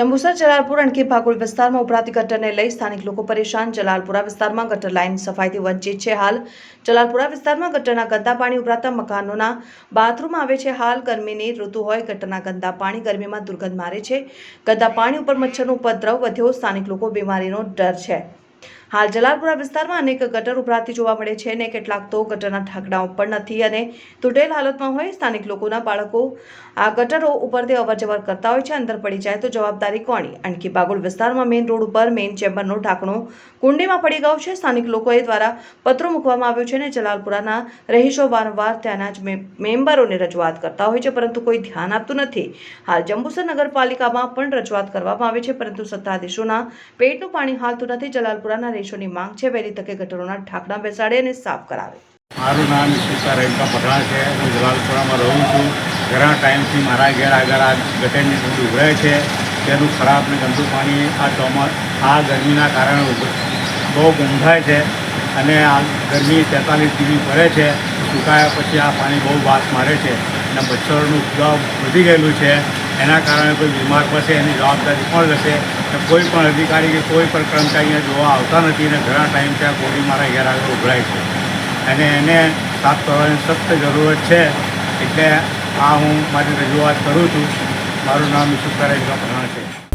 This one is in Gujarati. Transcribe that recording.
જંબુસર જલાલપુર અણકી ભાગોળ વિસ્તારમાં ઉભરાતી ગટરને લઈ સ્થાનિક લોકો પરેશાન. જલાલપુરા વિસ્તારમાં ગટર લાઇન સફાઈથી વંચિત છે હાલ. જલાલપુરા વિસ્તારમાં ગટરના ગંદા પાણી ઉભરાતા મકાનોના બાથરૂમ આવે છે હાલ. ગરમીની ઋતુ હોય ગટરના ગંદા પાણી ગરમીમાં દુર્ગંધ મારે છે. ગંદા પાણી ઉપર મચ્છરનો ઉપદ્રવ વધ્યો. સ્થાનિક લોકો બીમારીનો ડર છે. હાલ જલાલપુરા વિસ્તારમાં અનેક ગટર ઉભરાતી જોવા મળે છે અને કેટલાક તો ગટરના ઢાંકણાઓ પણ નથી અને તૂટેલ હાલતમાં હોય સ્થાનિક લોકોના બાળકો આ ગટરો ઉપરથી અવરજવર કરતા હોય છે, અંદર પડી જાય તો જવાબદારી કોની? આણકી બાગોળ વિસ્તારમાં મેઇન રોડ ઉપર મેઇન ચેમ્બરનું ઢાંકણું કુંડીમાં પડી ગયું છે. સ્થાનિક લોકોએ દ્વારા પત્રો મૂકવામાં આવ્યો છે અને જલાલપુરાના રહીશો વારંવાર ત્યાંના જ મેમ્બરોને રજૂઆત કરતા હોય છે, પરંતુ કોઈ ધ્યાન આપતું નથી. હાલ જંબુસર નગરપાલિકામાં પણ રજૂઆત કરવામાં આવે છે, પરંતુ સત્તાધીશોના પેટનું પાણી હાલતું નથી. જલાલપુરાના રહીશોની માંગ છે, વહેલી તકે ગટરોના ઢાંકણા બેસાડે અને સાફ કરાવે. મારું નામ ઈશ્વર રેણકા પઠાણ છે. હું જલાલપુરામાં રહું છું. ઘણા ટાઈમથી મારા ઘેર આગળ આ ગટરની ડૂબ ઉભરાય છે. તેનું ખરાબ ને ગંદુ પાણી આ ચોમા, આ ગરમીના કારણે બહુ ગંધાય છે અને આ ગરમી તેતાલીસ ડિગ્રી ભરે છે. સુકાયા પછી આ પાણી બહુ વાસ મારે છે. અને મચ્છરોનું ઉપદ્રવ વધી ગયેલું છે. એના કારણે કોઈ બીમાર પડશે, એની જવાબદારી કોણ લેશે કે કોઈ પણ અધિકારી કે કોઈ પણ કર્મચારી અહીંયા જોવા આવતા નથી અને ઘણા ટાઈમ ત્યાં કોડી મારા ઘેર આગળ ઉભરાય છે. અને એને સાફ કરવાની સખ્ત જરૂરત છે. એટલે આ હું મારી રજૂઆત કરું છું. મારું નામ ઈશુકારાઈ પ્રધાન છે.